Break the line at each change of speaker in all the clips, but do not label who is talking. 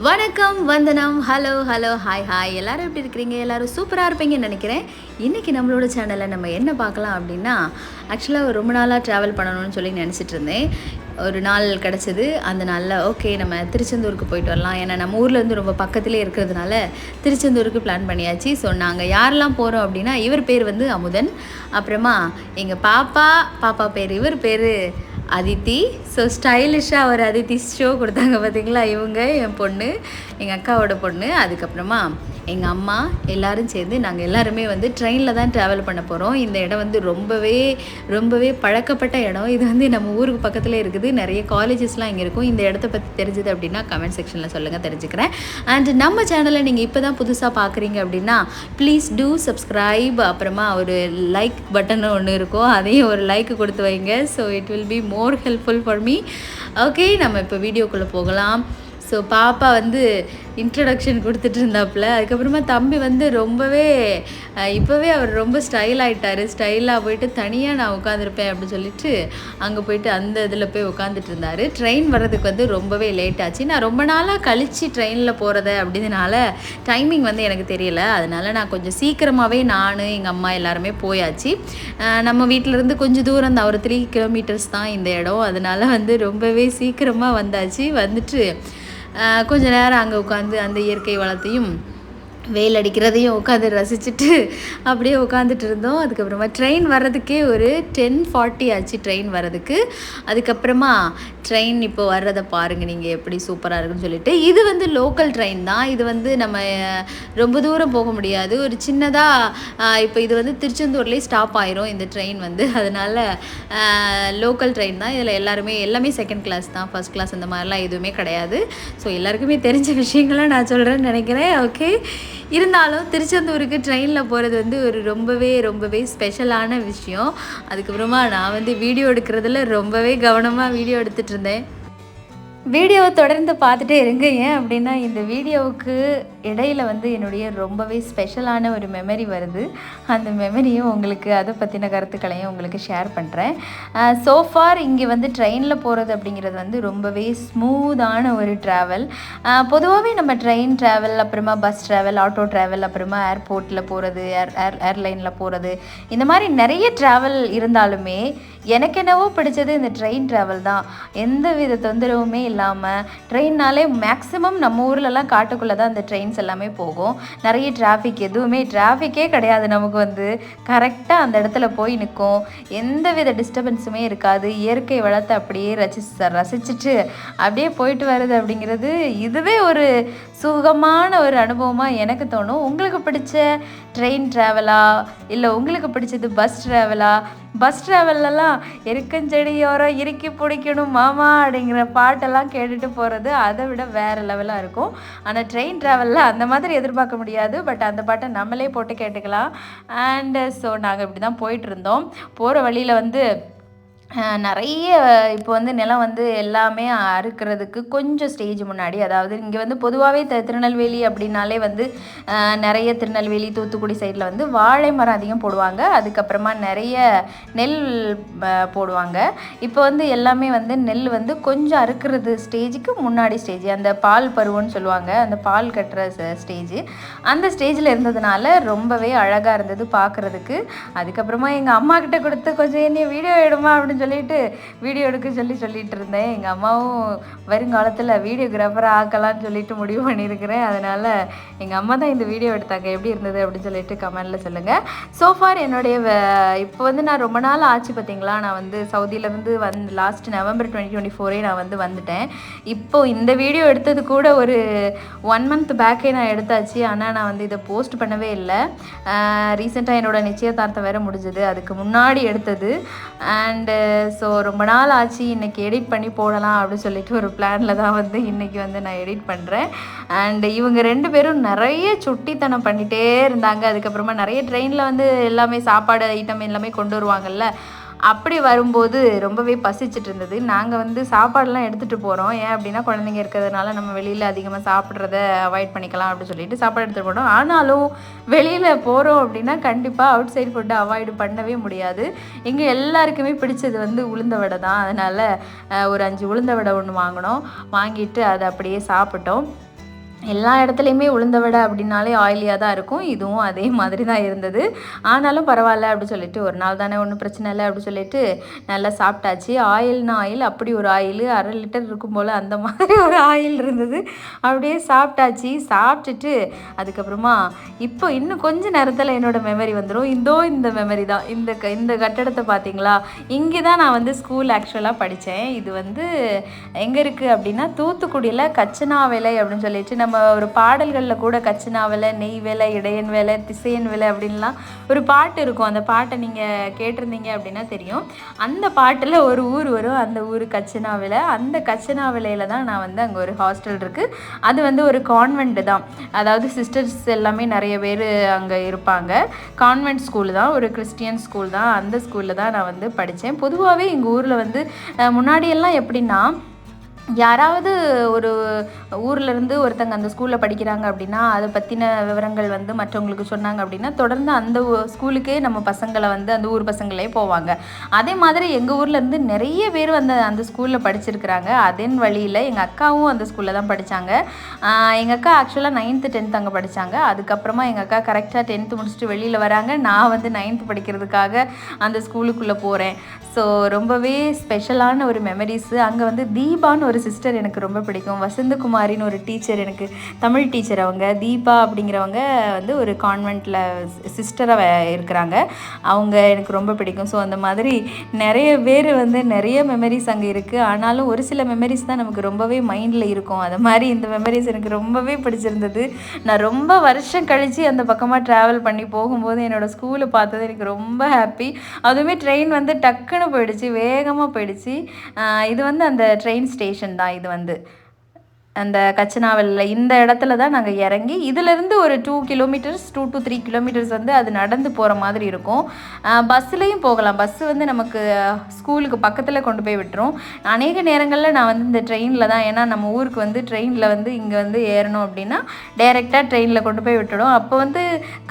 வணக்கம் வந்தனம். Hello hello hi hi எல்லாரும் எப்படி இருக்கிறீங்க? எல்லோரும் சூப்பராக இருப்பீங்கன்னு நினைக்கிறேன். இன்றைக்கி நம்மளோட சேனலில் நம்ம என்ன பார்க்கலாம் அப்படின்னா ஆக்சுவலாக ரொம்ப நாளாக ட்ராவல் பண்ணணும்னு சொல்லி நினச்சிட்டு இருந்தேன். ஒரு நாள் கிடச்சிது. அந்த நாளில் ஓகே நம்ம திருச்செந்தூருக்கு போயிட்டு வரலாம். ஏன்னா நம்ம ஊர்லேருந்து ரொம்ப பக்கத்துலேயே இருக்கிறதுனால திருச்செந்தூருக்கு பிளான் பண்ணியாச்சு. ஸோ நாங்கள் யாரெல்லாம் போகிறோம் அப்படின்னா இவர் பேர் வந்து அமுதன். அப்புறமா எங்கள் பாப்பா பாப்பா பேர் இவர் பேர் அதித்தி. ஸோ ஸ்டைலிஷாக ஒரு அதித்தி ஷோ கொடுத்தாங்க பார்த்தீங்களா இவங்க என் பொண்ணு எங்கள் அக்காவோட பொண்ணு. அதுக்கப்புறமா எங்கள் அம்மா எல்லாரும் சேர்ந்து நாங்கள் எல்லாருமே வந்து ட்ரெயினில் தான் ட்ராவல் பண்ண போகிறோம் இந்த இடம் வந்து ரொம்பவே ரொம்பவே பழக்கப்பட்ட இடம். இது வந்து நம்ம ஊருக்கு பக்கத்தில் இருக்குது. நிறைய காலேஜஸ்லாம் இங்கே இருக்கும். இந்த இடத்த பற்றி தெரிஞ்சது அப்படின்னா கமெண்ட் செக்ஷனில் சொல்லுங்கள் தெரிஞ்சுக்கிறேன். அண்ட் நம்ம சேனலை நீங்கள் இப்போ தான் புதுசாக பார்க்குறீங்க அப்படின்னா ப்ளீஸ் டூ சப்ஸ்கிரைப் அப்புறமா ஒரு லைக் பட்டன் ஒன்று இருக்கும். அதையும் ஒரு லைக் கொடுத்து வைங்க. So it will be more helpful for me okay நம்ம இப்போ வீடியோக்குள்ளே போகலாம். ஸோ பாப்பா வந்து இன்ட்ரடக்ஷன் கொடுத்துட்டு இருந்தாப்புல அதுக்கப்புறமா தம்பி வந்து ரொம்பவே இப்போவே அவர் ரொம்ப ஸ்டைல் ஆகிட்டார் ஸ்டைலாக போயிட்டு தனியாக நான் உட்காந்துருப்பேன் அப்படின்னு சொல்லிட்டு அங்கே போயிட்டு அந்த இதில் போய் உட்காந்துட்டு இருந்தார் ட்ரெயின் வர்றதுக்கு வந்து ரொம்பவே லேட் ஆச்சு. நான் ரொம்ப நாளாக கழித்து ட்ரெயினில் போகிறத அப்படின்றனால டைமிங் வந்து எனக்கு தெரியல. அதனால நான் கொஞ்சம் சீக்கிரமாகவே நான் எங்கள் அம்மா எல்லாருமே போயாச்சு. நம்ம வீட்டிலேருந்து கொஞ்சம் தூரம் தான். ஒரு த்ரீ கிலோமீட்டர்ஸ் தான் இந்த இடம். அதனால வந்து ரொம்பவே சீக்கிரமாக வந்தாச்சு. வந்துட்டு கொஞ்ச நேரம் அங்கே உட்காந்து அந்த இயற்கை வளத்தையும் வெயில் அடிக்கிறதையும் உட்காந்து ரசிச்சுட்டு அப்படியே உட்காந்துட்டு இருந்தோம். அதுக்கப்புறமா ட்ரெயின் வர்றதுக்கே ஒரு டென் ஃபார்ட்டி ஆச்சு ட்ரெயின் வர்றதுக்கு. அதுக்கப்புறமா ட்ரெயின் இப்போ வர்றதை பாருங்கள் நீங்கள் எப்படி சூப்பராக இருக்குன்னு சொல்லிட்டு. இது வந்து லோக்கல் ட்ரெயின் தான். இது வந்து நம்ம ரொம்ப தூரம் போக முடியாது. ஒரு சின்னதாக இப்போ இது வந்து திருச்செந்தூர்லேயே ஸ்டாப் ஆயிரும் இந்த ட்ரெயின் வந்து. அதனால் லோக்கல் ட்ரெயின் தான். இதில் எல்லாருமே எல்லாமே செகண்ட் கிளாஸ் தான். ஃபர்ஸ்ட் கிளாஸ் அந்த மாதிரிலாம் எதுவுமே கிடையாது. ஸோ எல்லாருக்குமே தெரிஞ்ச விஷயங்களை நான் சொல்கிறேன்னு நினைக்கிறேன். ஓகே இருந்தாலும் திருச்செந்தூருக்கு ட்ரெயினில் போகிறது வந்து ஒரு ரொம்பவே ரொம்பவே ஸ்பெஷலான விஷயம். அதுக்கப்புறமா நான் வந்து வீடியோ எடுக்கிறதுல ரொம்பவே கவனமாக வீடியோ எடுத்துகிட்டு இருந்தேன். வீடியோவை தொடர்ந்து பார்த்துட்டே இருங்க. ஏன் அப்படின்னா இந்த வீடியோவுக்கு இடையில் வந்து என்னுடைய ரொம்பவே ஸ்பெஷலான ஒரு மெமரி வருது. அந்த மெமரியும் உங்களுக்கு அதை பற்றின கருத்துக்களையும் உங்களுக்கு ஷேர் பண்ணுறேன் சோஃபார் இங்கே வந்து ட்ரெயினில் போகிறது அப்படிங்கிறது வந்து ரொம்பவே ஸ்மூத்தான ஒரு ட்ராவல் பொதுவாகவே நம்ம ட்ரெயின் ட்ராவல் அப்புறமா பஸ் ட்ராவல் ஆட்டோ ட்ராவல் அப்புறமா ஏர்போர்ட்டில் போகிறது ஏர் ஏர் ஏர்லைனில் போகிறது இந்த மாதிரி நிறைய ட்ராவல் இருந்தாலுமே எனக்கு என்னவோ பிடிச்சது இந்த ட்ரெயின் ட்ராவல் தான். எந்த வித தொந்தரவுமே இல்லாமல் ட்ரெயின்னாலே மேக்ஸிமம் நம்ம ஊர்லலாம் காட்டுக்குள்ளே தான் அந்த ட்ரெயின்ஸ் எல்லாமே போகும். நிறைய டிராஃபிக் எதுவுமே டிராஃபிக்கே கிடையாது நமக்கு வந்து. கரெக்டாக அந்த இடத்துல போய் நிற்கும் எந்த வித டிஸ்டர்பன்ஸுமே இருக்காது. இயற்கை வளத்தை அப்படியே ரசி ரசிச்சுட்டு அப்படியே போயிட்டு வர்றது அப்படிங்கிறது இதுவே ஒரு சுகமான ஒரு அனுபவமாக எனக்கு தோணும். உங்களுக்கு பிடிச்ச ட்ரெயின் ட்ராவலா இல்லை உங்களுக்கு பிடிச்சது பஸ் ட்ராவலா பஸ் ட்ராவல்லலாம் எருக்கஞ்செடியோரம் இறுக்கி பிடிக்கணும் மாமா அப்படிங்கிற பாட்டெல்லாம் கேட்டுட்டு போகிறது அதை விட வேறு லெவலாக இருக்கும். ஆனால் ட்ரெயின் ட்ராவலில் அந்த மாதிரி எதிர்பார்க்க முடியாது. பட் அந்த பாட்டை நம்மளே போட்டு கேட்டுக்கலாம். அண்டு ஸோ நாங்கள் இப்படி தான் போயிட்டுருந்தோம் போகிற வழியில் வந்து நிறைய இப்போ வந்து நிலம் வந்து எல்லாமே அறுக்கிறதுக்கு கொஞ்சம் ஸ்டேஜ் முன்னாடி. அதாவது இங்கே வந்து பொதுவாகவே த திருநெல்வேலி அப்படின்னாலே வந்து நிறைய திருநெல்வேலி தூத்துக்குடி சைடில் வந்து வாழை மரம் அதிகம் போடுவாங்க. அதுக்கப்புறமா நிறைய நெல் போடுவாங்க. இப்போ வந்து எல்லாமே வந்து நெல் வந்து கொஞ்சம் அறுக்கிறது ஸ்டேஜுக்கு முன்னாடி ஸ்டேஜ் அந்த பால் பருவம்னு சொல்லுவாங்க. அந்த பால் கட்டுற ஸ்டேஜ் அந்த ஸ்டேஜில் இருந்ததுனால ரொம்பவே அழகாக இருந்தது பார்க்குறதுக்கு அதுக்கப்புறமா எங்கள் அம்மா கிட்ட கொடுத்து கொஞ்சம் என்னைய வீடியோ எடுமா அப்படின்னு சொல்லிட்டு வீடியோ எடுக்க சொல்லி சொல்லிட்டு இருந்தேன். எங்கள் அம்மாவும் வருங்காலத்தில் வீடியோகிராஃபராக ஆக்கலாம்னு சொல்லிட்டு முடிவு பண்ணியிருக்கிறேன். அதனால் எங்கள் அம்மா தான் இந்த வீடியோ எடுத்தாங்க. எப்படி இருந்தது அப்படின்னு சொல்லிட்டு கமெண்டில் சொல்லுங்கள் ஸோ ஃபார் என்னுடைய வ- இப்போ வந்து நான் ரொம்ப நாள் ஆச்சு பார்த்தீங்களா நான் வந்து சவுதியிலேருந்து வந்து லாஸ்ட் நவம்பர் டுவெண்ட்டி டுவெண்ட்டி ஃபோரே நான் வந்து வந்துட்டேன். இப்போது இந்த வீடியோ எடுத்தது கூட ஒரு ஒன் மந்த் பேக்கே நான் எடுத்தாச்சு. ஆனால் நான் வந்து இதை போஸ்ட் பண்ணவே இல்லை. ரீசெண்டாக என்னோடய நிச்சயதார்த்தம் வேற முடிஞ்சது. அதுக்கு முன்னாடி எடுத்தது. அண்டு ஸோ ரொம்ப நாள் ஆச்சு இன்னைக்கு எடிட் பண்ணி போடலாம் அப்படின்னு சொல்லிட்டு ஒரு பிளானில் தான் வந்து இன்னைக்கு வந்து நான் எடிட் பண்ணுறேன் அண்ட் இவங்க ரெண்டு பேரும் நிறைய சுட்டித்தனம் பண்ணிகிட்டே இருந்தாங்க. அதுக்கப்புறமா நிறைய ட்ரெயினில் வந்து எல்லாமே சாப்பாடு ஐட்டம் எல்லாமே கொண்டு வருவாங்கல்ல. அப்படி வரும்போது ரொம்பவே பசிச்சுட்டு இருந்தது. நாங்கள் வந்து சாப்பாடெல்லாம் எடுத்துகிட்டு போகிறோம் ஏன் அப்படின்னா குழந்தைங்க இருக்கிறதுனால நம்ம வெளியில் அதிகமாக சாப்பிட்றத அவாய்ட் பண்ணிக்கலாம் அப்படின்னு சொல்லிட்டு சாப்பாடு எடுத்துகிட்டு போனோம். ஆனாலும் வெளியில் போகிறோம் அப்படின்னா கண்டிப்பாக அவுட் சைட் ஃபுட்டை அவாய்டு பண்ணவே முடியாது. இங்கே எல்லாருக்குமே பிடிச்சது வந்து உளுந்த வடை தான். அதனால் ஒரு அஞ்சு உளுந்த வடை ஒன்று வாங்கினோம். வாங்கிட்டு அதை அப்படியே சாப்பிட்டோம். எல்லா இடத்துலையுமே உளுந்த வடை அப்படின்னாலே ஆயிலியாக தான் இருக்கும். இதுவும் அதே மாதிரி தான் இருந்தது. ஆனாலும் பரவாயில்ல அப்படி சொல்லிட்டு ஒரு நாள் தானே ஒன்றும் பிரச்சனை இல்லை அப்படி சொல்லிட்டு நல்லா சாப்பிட்டாச்சு. ஆயில்னா ஆயில் அப்படி ஒரு ஆயில் அரை லிட்டர் இருக்கும் போல் அந்த மாதிரி ஒரு ஆயில் இருந்தது. அப்படியே சாப்பிட்டாச்சு. சாப்பிட்டுட்டு அதுக்கப்புறமா இப்போ இன்னும் கொஞ்சம் நேரத்தில் என்னோடய மெமரி வந்துடும் இந்தோ இந்த மெமரி தான். இந்த க இந்த கட்டடத்தை பார்த்தீங்களா? இங்கே தான் நான் வந்து ஸ்கூல் ஆக்சுவலாக படித்தேன். இது வந்து எங்கே இருக்குது அப்படின்னா தூத்துக்குடியில் கச்சனா வேலை அப்படின்னு சொல்லிட்டு நம்ம ஒரு பாடல்களில் கூட கச்சனா வேலை நெய் வேலை இடையன் வேலை திசையன் வேலை அப்படின்லாம் ஒரு பாட்டு இருக்கும். அந்த பாட்டை நீங்கள் கேட்டிருந்தீங்க அப்படின்னா தெரியும். அந்த பாட்டில் ஒரு ஊர் வரும். அந்த ஊர் கச்சனா வேலை. அந்த கச்சனா வேலையில் தான் நான் வந்து அங்கே ஒரு ஹாஸ்டல் இருக்குது அது வந்து ஒரு கான்வெண்ட்டு தான். அதாவது சிஸ்டர்ஸ் எல்லாமே நிறைய பேர் அங்கே இருப்பாங்க. கான்வெண்ட் ஸ்கூல் தான். ஒரு கிறிஸ்டியன் ஸ்கூல் தான். அந்த ஸ்கூலில் தான் நான் வந்து படித்தேன் பொதுவாகவே எங்கள் ஊரில் வந்து முன்னாடியெல்லாம் எப்படின்னா யாராவது ஒரு ஊர்லேருந்து ஒருத்தங்க அந்த ஸ்கூலில் படிக்கிறாங்க அப்படின்னா அதை பற்றின விவரங்கள் வந்து மற்றவங்களுக்கு சொன்னாங்க அப்படின்னா தொடர்ந்து அந்த ஸ்கூலுக்கே நம்ம பசங்களை வந்து அந்த ஊர் பசங்களே போவாங்க. அதே மாதிரி எங்கள் ஊர்லேருந்து நிறைய பேர் வந்து அந்த ஸ்கூலில் படிச்சிருக்கிறாங்க. அதன் வழியில் எங்கள் அக்காவும் அந்த ஸ்கூலில் தான் படித்தாங்க எங்கள் அக்கா ஆக்சுவலாக நைன்த்து டென்த் அங்கே படித்தாங்க அதுக்கப்புறமா எங்கள் அக்கா கரெக்டாக டென்த்து முடிச்சுட்டு வெளியில் வராங்க. நான் வந்து நைன்த்து படிக்கிறதுக்காக அந்த ஸ்கூலுக்குள்ளே போகிறேன் ஸோ ரொம்பவே ஸ்பெஷலான ஒரு மெமரிஸு அங்கே வந்து தீபான்னு ஒரு சிஸ்டர் எனக்கு ரொம்ப பிடிக்கும். வசந்தகுமாரின்னு ஒரு டீச்சர் எனக்கு தமிழ் டீச்சர் அவங்க தீபா அப்படிங்கிறவங்க வந்து ஒரு கான்வெண்ட்டில் சிஸ்டராக இருக்கிறாங்க. அவங்க எனக்கு ரொம்ப பிடிக்கும். ஸோ அந்த மாதிரி நிறைய பேர் வந்து நிறைய மெமரிஸ் அங்கே இருக்குது ஆனாலும் ஒரு சில மெமரிஸ் தான் நமக்கு ரொம்பவே மைண்டில் இருக்கும். அது மாதிரி இந்த மெமரிஸ் எனக்கு ரொம்பவே பிடிச்சிருந்தது. நான் ரொம்ப வருஷம் கழித்து அந்த பக்கமாக ட்ராவல் பண்ணி போகும்போது என்னோடய ஸ்கூலை பார்த்தது எனக்கு ரொம்ப ஹாப்பி அதுவுமே ட்ரெயின் வந்து டக்குன்னு போயிடுச்சு வேகமாக போயிடுச்சு. இது வந்து அந்த ட்ரெயின் ஸ்டேஷன் தான் இது வந்து. அந்த கச்சனாவலில் இந்த இடத்துல தான் நாங்கள் இறங்கி இதிலேருந்து ஒரு two kilometres two to three kilometres வந்து அது நடந்து போகிற மாதிரி இருக்கும். பஸ்ஸுலேயும் போகலாம். பஸ்ஸு வந்து நமக்கு ஸ்கூலுக்கு பக்கத்தில் கொண்டு போய் விட்டுரும். அநேக நேரங்களில் நான் வந்து இந்த ட்ரெயினில் தான் ஏன்னா நம்ம ஊருக்கு வந்து ட்ரெயினில் வந்து இங்கே வந்து ஏறணும் அப்படின்னா டைரெக்டாக ட்ரெயினில் கொண்டு போய் விட்டுடும். அப்போ வந்து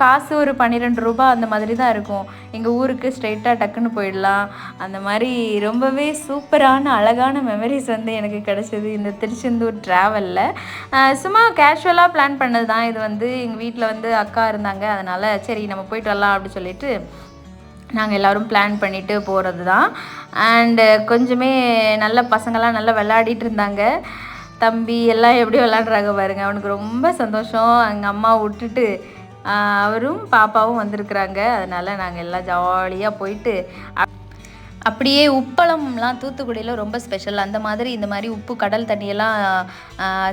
காசு ஒரு பன்னிரெண்டு ரூபாய் அந்த மாதிரி தான் இருக்கும். எங்கள் ஊருக்கு ஸ்ட்ரைட்டாக டக்குன்னு போயிடலாம். அந்த மாதிரி ரொம்பவே சூப்பரான அழகான மெமரிஸ் வந்து எனக்கு கிடச்சிது இந்த திருச்செந்தூர் ட்ராவலில் சும்மா கேஷுவலாக பிளான் பண்ணது தான் இது வந்து எங்கள் வீட்டில் வந்து அக்கா இருந்தாங்க. அதனால் சரி நம்ம போயிட்டு வரலாம் அப்படின்னு சொல்லிட்டு நாங்கள் எல்லோரும் பிளான் பண்ணிவிட்டு போகிறது தான் அண்டு கொஞ்சமே நல்ல பசங்களாம் நல்லா விளையாடிட்டு இருந்தாங்க. தம்பி எல்லாம் எப்படி விளாட்றாங்க பாருங்கள் அவனுக்கு ரொம்ப சந்தோஷம். எங்கள் அம்மா விட்டுட்டு அவரும் பாப்பாவும் வந்திருக்கிறாங்க. அதனால் நாங்கள் எல்லாம் ஜாலியாக போயிட்டு அப்படியே உப்பளம்லாம் தூத்துக்குடியில் ரொம்ப ஸ்பெஷல் அந்த மாதிரி இந்த மாதிரி உப்பு கடல் தண்ணியெல்லாம்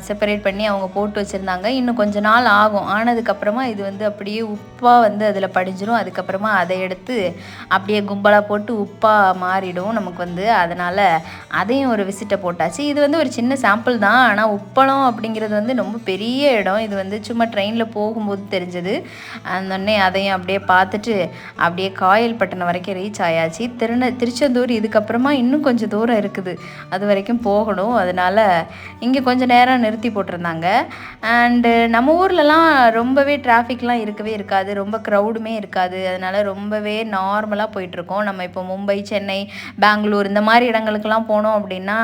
செப்பரேட் பண்ணி அவங்க போட்டு வச்சுருந்தாங்க. இன்னும் கொஞ்ச நாள் ஆகும். ஆனதுக்கப்புறமா இது வந்து அப்படியே உப்பாக வந்து அதில் படிஞ்சிடும் அதுக்கப்புறமா அதை எடுத்து அப்படியே கும்பலாக போட்டு உப்பாக மாறிடும் நமக்கு வந்து. அதனால் அதையும் ஒரு விசிட்டை போட்டாச்சு. இது வந்து ஒரு சின்ன சாம்பிள் தான். ஆனால் உப்பளம் அப்படிங்கிறது வந்து ரொம்ப பெரிய இடம். இது வந்து சும்மா ட்ரெயினில் போகும்போது தெரிஞ்சது. அந்தோடனே அதையும் அப்படியே பார்த்துட்டு அப்படியே காயல்பட்டினம் வரைக்கும் ரீச் ஆயாச்சு. திருந திருச்செந்தூர் இதுக்கப்புறமா இன்னும் கொஞ்சம் தூரம் இருக்குது. அது வரைக்கும் போகணும். அதனால் இங்கே கொஞ்சம் நேரம் நிறுத்தி போட்டிருந்தாங்க. அண்டு நம்ம ஊர்லலாம் ரொம்பவே டிராஃபிக்லாம் இருக்கவே இருக்காது. ரொம்ப க்ரௌடுமே இருக்காது. அதனால் ரொம்பவே நார்மலாக போயிட்டுருக்கோம். நம்ம இப்போ மும்பை சென்னை பெங்களூர் இந்த மாதிரி இடங்களுக்கெல்லாம் போனோம் அப்படின்னா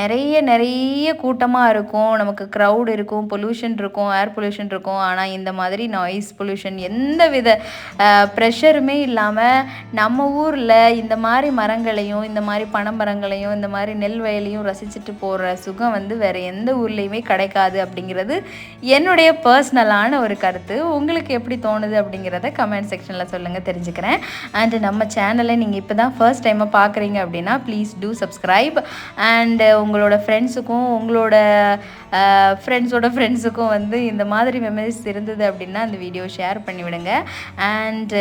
நிறைய நிறைய கூட்டமாக இருக்கும். நமக்கு க்ரௌடு இருக்கும் பொல்யூஷன் இருக்கும் ஏர் பொல்யூஷன் இருக்கும். ஆனால் இந்த மாதிரி நாய்ஸ் பொல்யூஷன் எந்த வித ப்ரெஷருமே இல்லாமல் நம்ம ஊரில் இந்த மாதிரி மரங்கள் மரங்களையும் இந்த மாதிரி பனைமரங்களையும் இந்த மாதிரி நெல் வயலையும் ரசிச்சுட்டு போகிற சுகம் வந்து வேறு எந்த ஊர்லேயுமே கிடைக்காது அப்படிங்கிறது என்னுடைய பர்சனலான ஒரு கருத்து. உங்களுக்கு எப்படி தோணுது அப்படிங்கிறத கமெண்ட் செக்ஷனில் சொல்லுங்கள் தெரிஞ்சுக்கிறேன். அண்டு நம்ம சேனலை நீங்கள் இப்போ தான் ஃபர்ஸ்ட் டைமாக பார்க்குறீங்க அப்படின்னா ப்ளீஸ் டூ சப்ஸ்கிரைப் அண்டு உங்களோட ஃப்ரெண்ட்ஸுக்கும் உங்களோட ஃப்ரெண்ட்ஸோட ஃப்ரெண்ட்ஸுக்கும் வந்து இந்த மாதிரி மெமரிஸ் இருந்தது அப்படின்னா அந்த வீடியோ ஷேர் பண்ணிவிடுங்க. அண்டு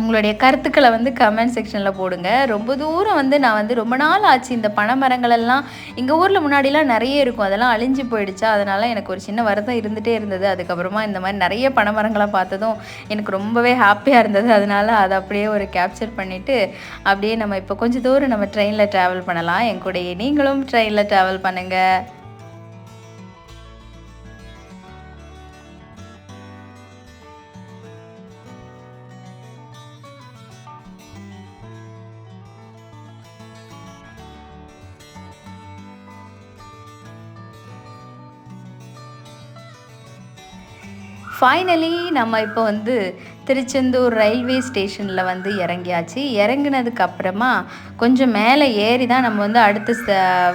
உங்களுடைய கருத்துக்களை வந்து கமெண்ட் செக்ஷனில் போடுங்க. ரொம்ப தூரம் வந்து நான் வந்து ரொம்ப நாள் ஆச்சு இந்த பனைமரங்களெல்லாம் எங்கள் ஊரில் முன்னாடிலாம் நிறைய இருக்கும். அதெல்லாம் அழிஞ்சு போயிடுச்சா? அதனால் எனக்கு ஒரு சின்ன வருத்தம் இருந்துகிட்டே இருந்தது. அதுக்கப்புறமா இந்த மாதிரி நிறைய பனைமரங்களை பார்த்ததும் எனக்கு ரொம்பவே ஹாப்பியாக இருந்தது. அதனால் அதை அப்படியே ஒரு கேப்சர் பண்ணிவிட்டு அப்படியே நம்ம இப்போ கொஞ்சம் தூரம் நம்ம ட்ரெயினில் ட்ராவல் பண்ணலாம். என் கூடயே நீங்களும் ட்ரெயினில் ட்ராவல் பண்ணுங்கள் ஃபைனலி நம்ம இப்போ வந்து திருச்செந்தூர் ரயில்வே ஸ்டேஷனில் வந்து இறங்கியாச்சு. இறங்கினதுக்கு அப்புறமா கொஞ்சம் மேலே ஏறி தான் நம்ம வந்து அடுத்து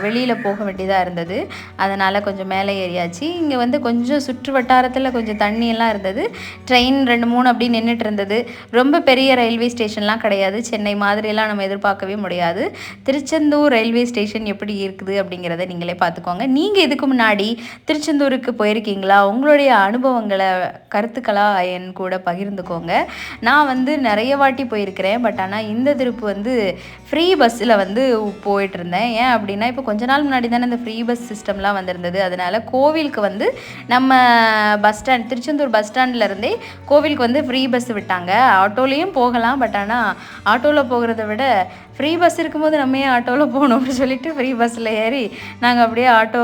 வெளியில் போக வேண்டியதாக இருந்தது. அதனால் கொஞ்சம் மேலே ஏறியாச்சு. இங்கே வந்து கொஞ்சம் சுற்று வட்டாரத்தில் கொஞ்சம் தண்ணியெல்லாம் இருந்தது. ட்ரெயின் ரெண்டு மூணு அப்படி நின்றுட்டு இருந்தது. ரொம்ப பெரிய ரயில்வே ஸ்டேஷன்லாம் கிடையாது. சென்னை மாதிரியெல்லாம் நம்ம எதிர்பார்க்கவே முடியாது. திருச்செந்தூர் ரயில்வே ஸ்டேஷன் எப்படி இருக்குது அப்படிங்கிறத நீங்களே பார்த்துக்கோங்க. நீங்கள் இதுக்கு முன்னாடி திருச்செந்தூருக்கு போயிருக்கீங்களா? உங்களுடைய அனுபவங்களை கருத்துக்களாக என் கூட பகிர்ந்துக்கோங்க நான் வந்து நிறைய வாட்டி போயிருக்கிறேன். பட் ஆனால் இந்த திருப்பு வந்து ஃப்ரீ பஸ்ஸில் வந்து போயிட்டுருந்தேன். ஏன் அப்படின்னா இப்போ கொஞ்ச நாள் முன்னாடி தானே இந்த ஃப்ரீ பஸ் சிஸ்டம்லாம் வந்திருந்தது. அதனால் கோவிலுக்கு வந்து நம்ம பஸ் ஸ்டாண்ட் திருச்செந்தூர் பஸ் ஸ்டாண்ட்லேருந்தே கோவிலுக்கு வந்து ஃப்ரீ பஸ் விட்டாங்க. ஆட்டோலேயும் போகலாம் பட் ஆனால் ஆட்டோவில் போகிறத விட ஃப்ரீ பஸ் இருக்கும்போது நம்ம ஏன் ஆட்டோவில் போகணும்னு சொல்லிட்டு ஃப்ரீ பஸ்ஸில் ஏறி நாங்கள் அப்படியே ஆட்டோ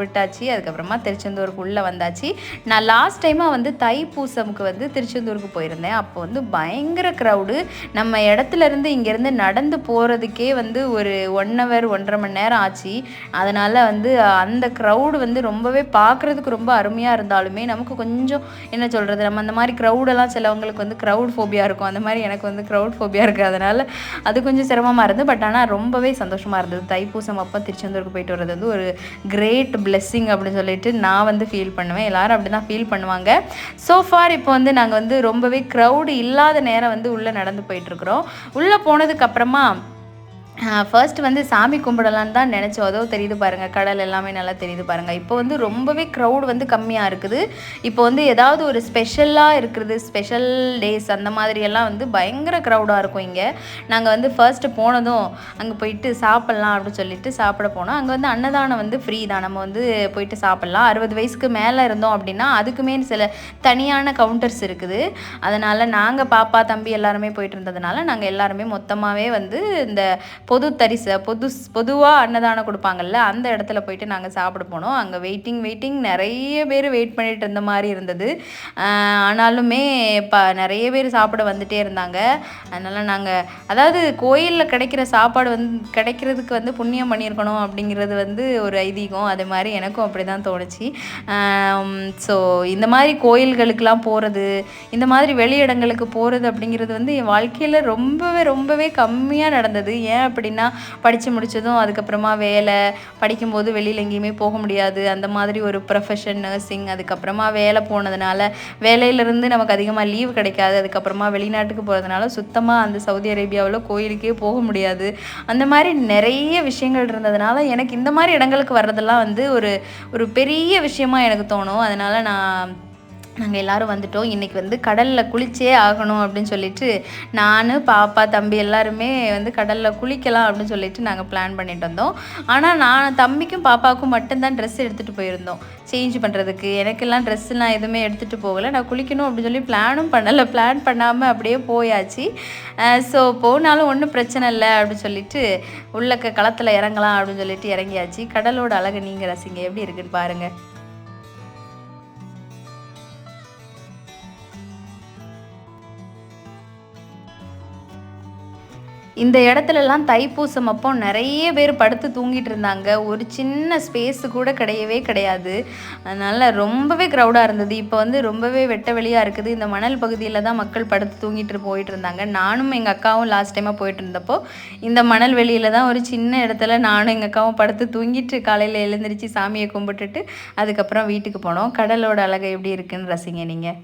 விட்டாச்சு. அதுக்கப்புறமா திருச்செந்தூருக்கு உள்ளே வந்தாச்சு. நான் லாஸ்ட் டைமாக வந்து தைப்பூசமுக்கு வந்து திருச்செந்தூருக்கு போயிருந்தேன். அப்போ வந்து பயங்கர க்ரௌடு நம்ம இடத்துல இருந்து இங்கேருந்து நடந்து போ போகிறதுக்கே வந்து ஒரு ஒன் ஹவர் ஒன்றரை மணி நேரம் ஆச்சு. அதனால் வந்து அந்த க்ரௌடு வந்து ரொம்பவே பார்க்குறதுக்கு ரொம்ப அருமையாக இருந்தாலுமே நமக்கு கொஞ்சம் என்ன சொல்கிறது நம்ம அந்த மாதிரி க்ரௌடெல்லாம் சிலவங்களுக்கு வந்து க்ரௌட் ஃபோபியா இருக்கும். அந்த மாதிரி எனக்கு வந்து க்ரௌட் ஃபோபியா இருக்குது அதனால் அது கொஞ்சம் சிரமமாக இருந்தது. பட் ஆனால் ரொம்பவே சந்தோஷமாக இருந்தது. தைப்பூசம் அப்போ திருச்செந்தூருக்கு போயிட்டு வர்றது வந்து ஒரு கிரேட் பிளெஸ்ஸிங் அப்படின்னு சொல்லிட்டு நான் வந்து ஃபீல் பண்ணுவேன். எல்லாரும் அப்படி தான் ஃபீல் பண்ணுவாங்க. ஸோ ஃபார் இப்போ வந்து நாங்கள் வந்து ரொம்பவே க்ரௌடு இல்லாத நேரம் வந்து உள்ளே நடந்து போயிட்டுருக்குறோம் உள்ளே போனதுக்கப்புறமா ஃபர்ஸ்ட் வந்து சாமி கும்பிடலான்னு தான் நினச்சோம். அதோ தெரியுது பாருங்கள் கடல் எல்லாமே நல்லா தெரியுது பாருங்கள் இப்போ வந்து ரொம்பவே க்ரௌட் வந்து கம்மியாக இருக்குது. இப்போ வந்து ஏதாவது ஒரு ஸ்பெஷலாக இருக்கிறது ஸ்பெஷல் டேஸ் அந்த மாதிரியெல்லாம் வந்து பயங்கர க்ரௌடாக இருக்கும் இங்கே. நாங்கள் வந்து ஃபர்ஸ்ட்டு போனதும் அங்கே போயிட்டு சாப்பிட்லாம் அப்படின்னு சொல்லிட்டு சாப்பிட போனோம். அங்கே வந்து அன்னதானம் வந்து ஃப்ரீ தான். நம்ம வந்து போயிட்டு சாப்பிட்லாம். அறுபது வயசுக்கு மேலே இருந்தோம் அப்படின்னா அதுக்குமே சில தனியான கவுண்டர்ஸ் இருக்குது. அதனால் நாங்கள் பாப்பா தம்பி எல்லாருமே போயிட்டு இருந்ததுனால நாங்கள் எல்லாருமே மொத்தமாகவே வந்து இந்த பொது தரிச பொது பொதுவாக அன்னதானம் கொடுப்பாங்கல்ல அந்த இடத்துல போயிட்டு நாங்கள் சாப்பிட போனோம். அங்கே வெயிட்டிங் வெயிட்டிங் நிறைய பேர் வெயிட் பண்ணிட்டு இருந்த மாதிரி இருந்தது. ஆனாலுமே இப்போ நிறைய பேர் சாப்பிட வந்துட்டே இருந்தாங்க. அதனால் நாங்கள் அதாவது கோயிலில் கிடைக்கிற சாப்பாடு வந்து கிடைக்கிறதுக்கு வந்து புண்ணியம் பண்ணியிருக்கணும் அப்படிங்கிறது வந்து ஒரு ஐதீகம். அதே மாதிரி எனக்கும் அப்படி தான் தோணுச்சு ஸோ இந்த மாதிரி கோயில்களுக்கெலாம் போகிறது இந்த மாதிரி வெளியிடங்களுக்கு போகிறது அப்படிங்கிறது வந்து என் வாழ்க்கையில் ரொம்பவே ரொம்பவே கம்மியாக நடந்தது. ஏன் அப்படி அப்படின்னா படித்து முடித்ததும் அதுக்கப்புறமா வேலை படிக்கும்போது வெளியில் எங்கேயுமே போக முடியாது. அந்த மாதிரி ஒரு ப்ரொஃபஷன் நர்சிங் அதுக்கப்புறமா வேலை போனதுனால வேலையிலேருந்து நமக்கு அதிகமாக லீவ் கிடைக்காது. அதுக்கப்புறமா வெளிநாட்டுக்கு போகிறதுனால சுத்தமாக அந்த சவுதி அரேபியாவில் கோயிலுக்கே போக முடியாது. அந்த மாதிரி நிறைய விஷயங்கள் இருந்ததுனால எனக்கு இந்த மாதிரி இடங்களுக்கு வர்றதெல்லாம் வந்து ஒரு ஒரு பெரிய விஷயமா எனக்கு தோணும். அதனால் நான் நாங்கள் எல்லாரும் வந்துட்டோம். இன்றைக்கி வந்து கடலில் குளிச்சே ஆகணும் அப்படின்னு சொல்லிட்டு நான் பாப்பா தம்பி எல்லாருமே வந்து கடலில் குளிக்கலாம் அப்படின்னு சொல்லிட்டு நாங்கள் பிளான் பண்ணிட்டு வந்தோம். ஆனால் நான் தம்பிக்கும் பாப்பாவுக்கும் மட்டும்தான் ட்ரெஸ் எடுத்துகிட்டு போயிருந்தோம். சேஞ்ச் பண்ணுறதுக்கு எனக்கெல்லாம் ட்ரெஸ்ஸுலாம் எதுவுமே எடுத்துகிட்டு போகலை. நான் குளிக்கணும் அப்படின்னு சொல்லி பிளானும் பண்ணலை. பிளான் பண்ணாமல் அப்படியே போயாச்சு. ஸோ போனாலும் ஒன்றும் பிரச்சனை இல்லை அப்படின்னு சொல்லிட்டு உள்ளக்க களத்தில் இறங்கலாம் அப்படின்னு சொல்லிட்டு இறங்கியாச்சு. கடலோட அழகு நீங்கள் ரசிங்க. எப்படி இருக்குன்னு பாருங்கள் இந்த இடத்துலலாம் தைப்பூசம் அப்போ நிறைய பேர் படுத்து தூங்கிட்டு இருந்தாங்க. ஒரு சின்ன ஸ்பேஸு கூட கிடையவே கிடையாது. அதனால் ரொம்பவே க்ரௌடாக இருந்தது. இப்போ வந்து ரொம்பவே வெட்ட வெளியாக இருக்குது. இந்த மணல் பகுதியில் தான் மக்கள் படுத்து தூங்கிட்டு போயிட்டு இருந்தாங்க. நானும் எங்கள் அக்காவும் லாஸ்ட் டைமாக போயிட்டு இருந்தப்போ இந்த மணல் வெளியில் தான் ஒரு சின்ன இடத்துல நானும் எங்கள் அக்காவும் படுத்து தூங்கிட்டு காலையில் எழுந்திரிச்சு சாமியை கும்பிட்டுட்டு அதுக்கப்புறம் வீட்டுக்கு போனோம். கடலோட அழகை எப்படி இருக்குன்னு ரசிங்க நீங்கள்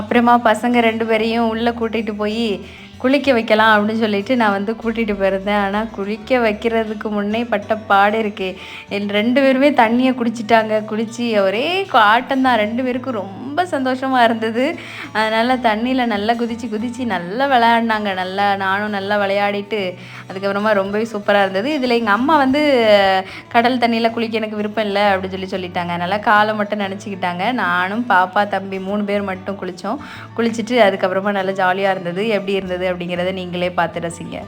அப்புறமா பசங்க ரெண்டு பேரையும் உள்ளே கூட்டிகிட்டு போய் குளிக்க வைக்கலாம் அப்படின்னு சொல்லிட்டு நான் வந்து கூட்டிகிட்டு போயிருந்தேன். ஆனால் குளிக்க வைக்கிறதுக்கு முன்னே பட்ட பாடு இருக்குது என் ரெண்டு பேருமே தண்ணியை குடிச்சிட்டாங்க. குளித்து ஒரே ஆட்டம் தான் ரெண்டு பேருக்கும் ரொம்ப ரொம்ப சந்தோஷமாக இருந்தது. அதனால் தண்ணியில் நல்லா குதித்து குதித்து நல்லா விளையாடினாங்க. நல்லா நானும் நல்லா விளையாடிட்டு அதுக்கப்புறமா ரொம்பவே சூப்பராக இருந்தது. இதில் எங்கள் அம்மா வந்து கடல் தண்ணியில் குளிக்க எனக்கு விருப்பம் இல்லை அப்படின்னு சொல்லி சொல்லிட்டாங்க. அதனால் காலை மட்டும் நினச்சிக்கிட்டாங்க. நானும் பாப்பா தம்பி மூணு பேர் மட்டும் குளித்தோம் குளிச்சுட்டு அதுக்கப்புறமா நல்லா ஜாலியாக இருந்தது. எப்படி இருந்தது அப்படிங்கிறத நீங்களே பார்த்து ரசிங்க.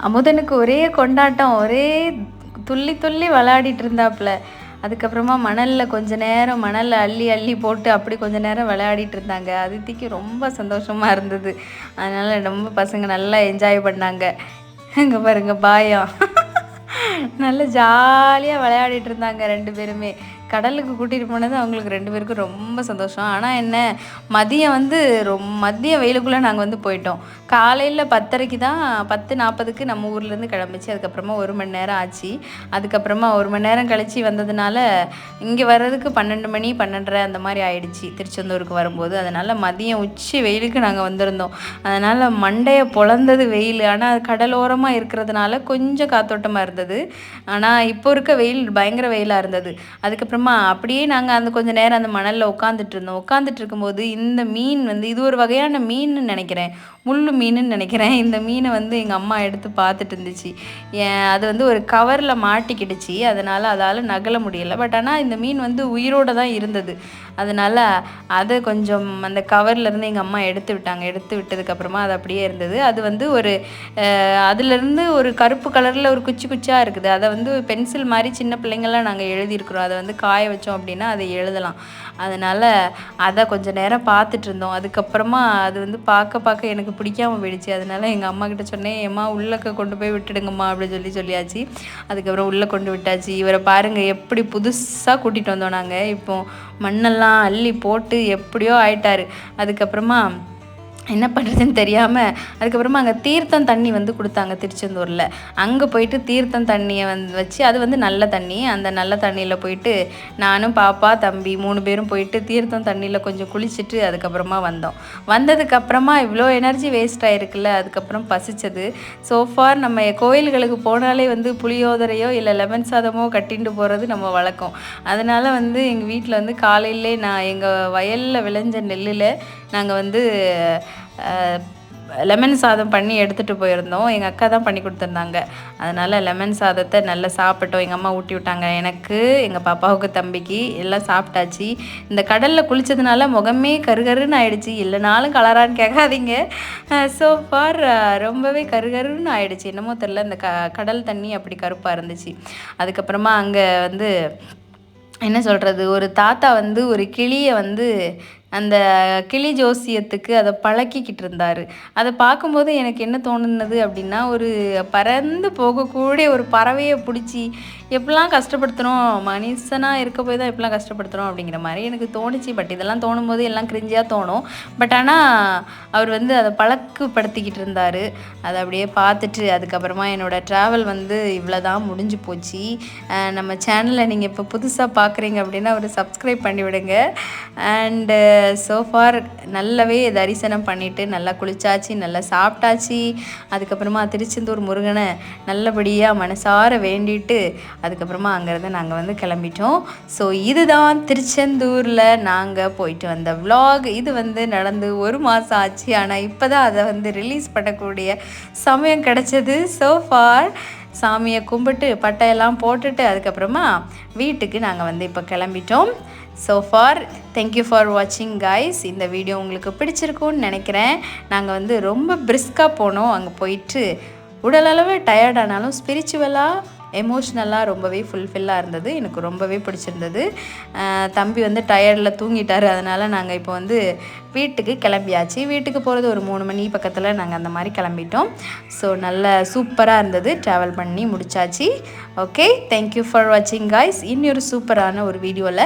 அமுதனுக்கு ஒரே கொண்டாட்டம் ஒரே துள்ளி துள்ளி விளையாடிட்டு இருந்தாப்புல. அதுக்கப்புறமா மணலில் கொஞ்ச நேரம் மணலில் அள்ளி அள்ளி போட்டு அப்படி கொஞ்ச நேரம் விளையாடிட்டு இருந்தாங்க. அதித்திக்கு ரொம்ப சந்தோஷமாக இருந்தது. அதனால் ரொம்ப பசங்க நல்லா என்ஜாய் பண்ணாங்க. இங்கே பாருங்க பாயம். நல்லா ஜாலியாக விளையாடிட்டு இருந்தாங்க ரெண்டு பேருமே. கடலுக்கு கூட்டிகிட்டு போனது அவங்களுக்கு ரெண்டு பேருக்கும் ரொம்ப சந்தோஷம். ஆனால் என்ன மதியம் வந்து ரொம் மதியம் வெயிலுக்குள்ளே நாங்கள் வந்து போயிட்டோம். காலையில் பத்தரைக்கு தான் பத்து நாற்பதுக்கு நம்ம ஊர்லேருந்து கிளம்பிச்சு அதுக்கப்புறமா ஒரு மணி நேரம் ஆச்சு. அதுக்கப்புறமா ஒரு மணி நேரம் கழித்து வந்ததுனால இங்கே வர்றதுக்கு பன்னெண்டு மணி பன்னெண்டரை அந்த மாதிரி ஆயிடுச்சு திருச்செந்தூருக்கு வரும்போது. அதனால் மதியம் உச்சி வெயிலுக்கு நாங்கள் வந்திருந்தோம். அதனால் மண்டையை பொழந்தது வெயில். ஆனால் கடலோரமாக இருக்கிறதுனால கொஞ்சம் காத்தோட்டமாக இருந்தது. ஆனால் இப்போ இருக்க வெயில் பயங்கர வெயிலாக இருந்தது. அதுக்கப்புறம் அப்படியே நாங்கள் அந்த கொஞ்சம் நேரம் அந்த மணலில் உட்காந்துட்டு இருந்தோம். உட்காந்துட்டு இருக்கும்போது இந்த மீன் வந்து இது ஒரு வகையான மீன் நினைக்கிறேன். முள்ளு மீனுன்னு நினைக்கிறேன். இந்த மீனை வந்து எங்கள் அம்மா எடுத்து பார்த்துட்டு இருந்துச்சு. அது வந்து ஒரு கவரில் மாட்டிக்கிடுச்சு. அதனால் அதால் நகல முடியலை. பட் ஆனால் இந்த மீன் வந்து உயிரோடு தான் இருந்தது. அதனால் அதை கொஞ்சம் அந்த கவர்லேருந்து எங்கள் அம்மா எடுத்து விட்டாங்க. எடுத்து விட்டதுக்கப்புறமா அது அப்படியே இருந்தது. அது வந்து ஒரு அதுலேருந்து ஒரு கருப்பு கலரில் ஒரு குச்சி குச்சியாக இருக்குது. அதை வந்து பென்சில் மாதிரி சின்ன பிள்ளைங்கள்லாம் நாங்கள் எழுதியிருக்கிறோம். அதை வந்து காய வச்சோம் அப்படின்னா அதை எழுதலாம். அதனால் அதை கொஞ்சம் நேரம் பார்த்துட்டு இருந்தோம். அதுக்கப்புறமா அது வந்து பார்க்க பார்க்க எனக்கு பிடிக்காம போயிடுச்சு. அதனால் எங்கள் அம்மா கிட்ட சொன்னேன் ஏம்மா உள்ளக்க கொண்டு போய் விட்டுடுங்கம்மா அப்படின்னு சொல்லி சொல்லியாச்சு. அதுக்கப்புறம் உள்ளே கொண்டு விட்டாச்சு. இவரை பாருங்கள் எப்படி புதுசாக கூட்டிகிட்டு வந்தோம் நாங்கள் இப்போ மண்ணெல்லாம் அள்ளி போட்டு எப்படியோ ஆயிட்டாரு. அதுக்கப்புறமா என்ன பண்ணுறதுன்னு தெரியாமல் அதுக்கப்புறமா அங்கே தீர்த்தம் தண்ணி வந்து கொடுத்தாங்க திருச்செந்தூரில். அங்கே போயிட்டு தீர்த்தம் தண்ணியை வந்து வச்சு அது வந்து நல்ல தண்ணி. அந்த நல்ல தண்ணியில் போயிட்டு நானும் பாப்பா தம்பி மூணு பேரும் போயிட்டு தீர்த்தம் தண்ணியில் கொஞ்சம் குளிச்சுட்டு அதுக்கப்புறமா வந்தோம். வந்ததுக்கப்புறமா இவ்வளோ எனர்ஜி வேஸ்ட் ஆகிருக்குல்ல அதுக்கப்புறம் பசிச்சது. சோஃபார் நம்ம கோயில்களுக்கு போனாலே வந்து புளியோதரையோ இல்லை லெமன் சாதமோ கட்டிட்டு போகிறது நம்ம வழக்கம். அதனால் வந்து எங்கள் வீட்டில் வந்து காலையிலே நான் எங்கள் வயலில் விளைஞ்ச நெல்லில் நாங்கள் வந்து லெமன் சாதம் பண்ணி எடுத்துகிட்டு போயிருந்தோம். எங்கள் அக்கா தான் பண்ணி கொடுத்துருந்தாங்க. அதனால் லெமன் சாதத்தை நல்லா சாப்பிட்டோம். எங்கள் அம்மா ஊட்டி விட்டாங்க. எனக்கு எங்கள் பாப்பாவுக்கு தம்பிக்கு எல்லாம் சாப்பிட்டாச்சு. இந்த கடலில் குளித்ததுனால முகமே கருகருன்னு ஆயிடுச்சு. இல்லைனாலும் கலரான்னு கேட்காதீங்க. ஸோ ஃபார் ரொம்பவே கருகருன்னு ஆயிடுச்சு. என்னமோ தெரில இந்த க கடல் தண்ணி அப்படி கருப்பாக இருந்துச்சு. அதுக்கப்புறமா அங்கே வந்து என்ன சொல்கிறது ஒரு தாத்தா வந்து ஒரு கிளியை வந்து அந்த கிளி ஜோசியத்துக்கு அதை பழக்கிக்கிட்டு இருந்தார். அதை பார்க்கும்போது எனக்கு என்ன தோணுனது அப்படின்னா ஒரு பறந்து போகக்கூடிய ஒரு பறவையை பிடிச்சி எப்படிலாம் கஷ்டப்படுத்துகிறோம் மனுஷனாக இருக்க போய் தான் எப்படிலாம் கஷ்டப்படுத்துகிறோம் அப்படிங்கிற மாதிரி எனக்கு தோணுச்சு. பட் இதெல்லாம் தோணும் போது எல்லாம் கிரிஞ்சியாக தோணும். பட் ஆனால் அவர் வந்து அதை பழக்கப்படுத்திக்கிட்டு இருந்தார். அதை அப்படியே பார்த்துட்டு அதுக்கப்புறமா என்னோடய ட்ராவல் வந்து இவ்வளோ தான் முடிஞ்சு போச்சு. நம்ம சேனலை நீங்கள் இப்போ புதுசாக பார்க்குறீங்க அப்படின்னா ஒரு சப்ஸ்கிரைப் பண்ணி விடுங்க. அண்டு சோஃபார் நல்லாவே தரிசனம் பண்ணிவிட்டு நல்லா குளிச்சாச்சு நல்லா சாப்பிட்டாச்சு. அதுக்கப்புறமா திருச்செந்தூர் முருகனை நல்லபடியாக மனசார வேண்டிட்டு அதுக்கப்புறமா அங்கேருந்து நாங்கள் வந்து கிளம்பிட்டோம். ஸோ இதுதான் திருச்செந்தூரில் நாங்கள் போயிட்டு வந்த விலாக் இது வந்து நடந்து ஒரு மாதம் ஆச்சு. ஆனால் இப்போ தான் அதை வந்து ரிலீஸ் பண்ணக்கூடிய சமயம் கிடச்சது. ஸோ ஃபார் சாமியை கும்பிட்டு பட்டையெல்லாம் போட்டுட்டு அதுக்கப்புறமா வீட்டுக்கு நாங்கள் வந்து இப்போ கிளம்பிட்டோம். So far thank you for வாட்சிங் கைஸ் இந்த வீடியோ உங்களுக்கு பிடிச்சிருக்கும்னு நினைக்கிறேன். நாங்கள் வந்து ரொம்ப பிரிஸ்காக போனோம். அங்கே போயிட்டு உடலளவு டயர்ட் ஆனாலும் ஸ்பிரிச்சுவலாக எமோஷ்னலாக ரொம்பவே ஃபுல்ஃபில்லாக இருந்தது. எனக்கு ரொம்பவே பிடிச்சிருந்தது. தம்பி வந்து டயர்டில் தூங்கிட்டார். அதனால் நாங்கள் இப்போ வந்து வீட்டுக்கு கிளம்பியாச்சு. வீட்டுக்கு போகிறது ஒரு மூணு மணி பக்கத்தில் நாங்கள் அந்த மாதிரி கிளம்பிட்டோம். ஸோ நல்ல சூப்பராக இருந்தது. ட்ராவல் பண்ணி முடிச்சாச்சு. ஓகே தேங்க்யூ ஃபார் வாட்சிங் காய்ஸ் இன்னொரு சூப்பரான ஒரு வீடியோவில்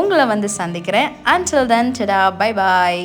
உங்களை வந்து சந்திக்கிறேன். அன்டில் தன் டடா பை பாய்